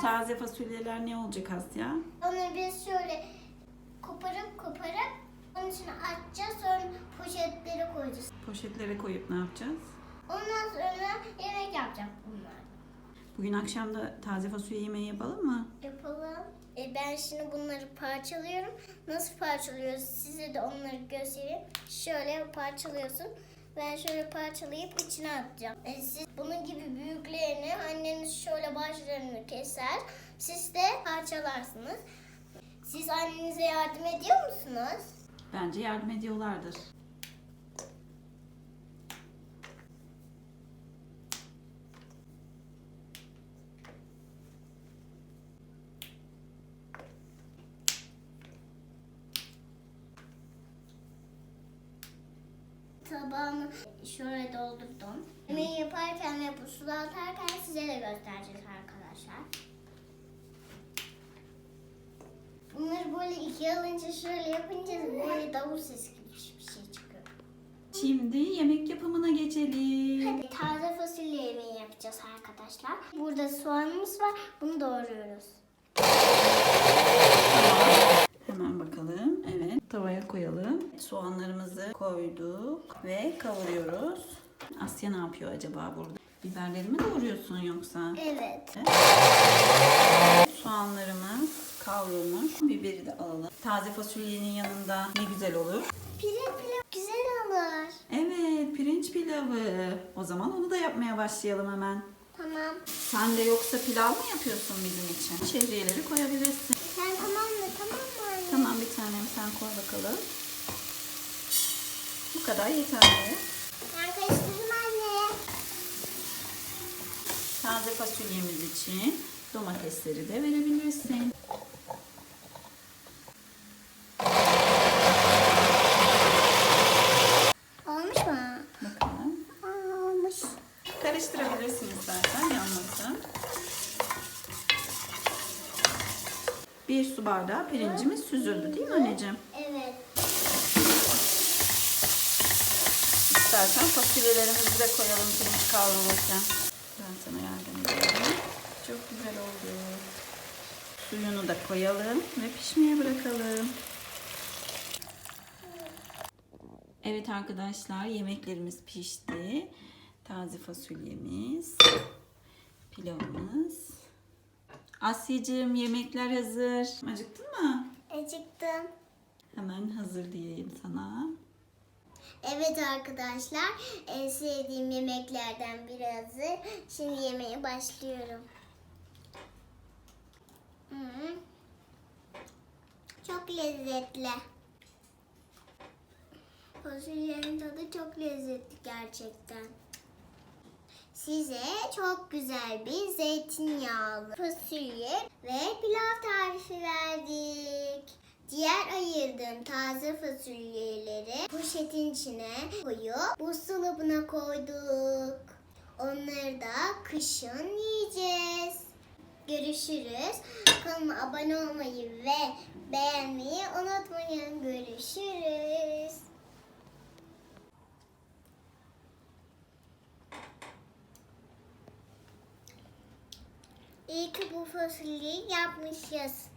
taze fasulyeler ne olacak Asya? Onu biz şöyle koparıp koparıp onun içine atacağız. Sonra poşetlere koyacağız. Poşetlere koyup ne yapacağız? Ondan sonra yemek yapacak bunlar. Bugün akşam da taze fasulye yemeği yapalım mı? Yapalım. E ben şimdi bunları parçalıyorum. Nasıl parçalıyoruz size de onları göstereyim. Şöyle parçalıyorsun. Ben şöyle parçalayıp içine atacağım. E siz bunun gibi büyüklerini anneniz şöyle başlarını keser. Siz de parçalarsınız. Siz annenize yardım ediyor musunuz? Bence yardım ediyorlardır. Tabağımı şöyle doldurdum. Yemeği yaparken ve bu suda atarken size de göstereceğiz arkadaşlar. Bunları böyle ikiye alınca şöyle yapınca böyle davul sesi gibi bir şey çıkıyor. Şimdi yemek yapımına geçelim. Hadi taze fasulye yemeği yapacağız arkadaşlar. Burada soğanımız var. Bunu doğruyoruz. Hemen bakalım. Evet. Tavaya koyalım. Soğanlarımızı koyduk ve kavuruyoruz. Asya ne yapıyor acaba burada? Biberleri mi doğruyorsun yoksa? Evet. Soğanlarımız kavrulmuş. Biberi de alalım. Taze fasulyenin yanında ne güzel olur. Pirinç pilav güzel olur. Evet, pirinç pilavı. O zaman onu da yapmaya başlayalım hemen. Tamam. Sen de yoksa pilav mı yapıyorsun bizim için? Şehriyeleri koyabilirsin. Sen tamam mı? Tamam mı anne? Tamam bir tanem sen koy bakalım. Bu kadar yeterli. Ben karıştırdım anne. Taze fasulyemiz için domatesleri de verebilirsin. Su bardağı pirincimiz süzüldü değil mi anneciğim? Evet. İstersen fasulyelerimizi de koyalım pirinç kavrulurken. Ben sana yardım edeyim. Çok güzel oldu. Suyunu da koyalım ve pişmeye bırakalım. Evet arkadaşlar yemeklerimiz pişti. Taze fasulyemiz, Asya'cığım yemekler hazır. Acıktın mı? Acıktım. Hemen hazır diyeyim sana. Evet arkadaşlar, en sevdiğim yemeklerden biri hazır. Şimdi yemeğe başlıyorum. Hmm. Çok lezzetli. Fasulyenin tadı çok lezzetli gerçekten. Size çok güzel bir zeytinyağlı fasulye ve pilav tarifi verdik. Diğer ayırdığım taze fasulyeleri poşetin içine koyup buzdolabına koyduk. Onları da kışın yiyeceğiz. Görüşürüz. Kanalıma abone olmayı ve beğenmeyi unutmayın. Görüşürüz. İyi ki bu fasulyeyi yapmışız.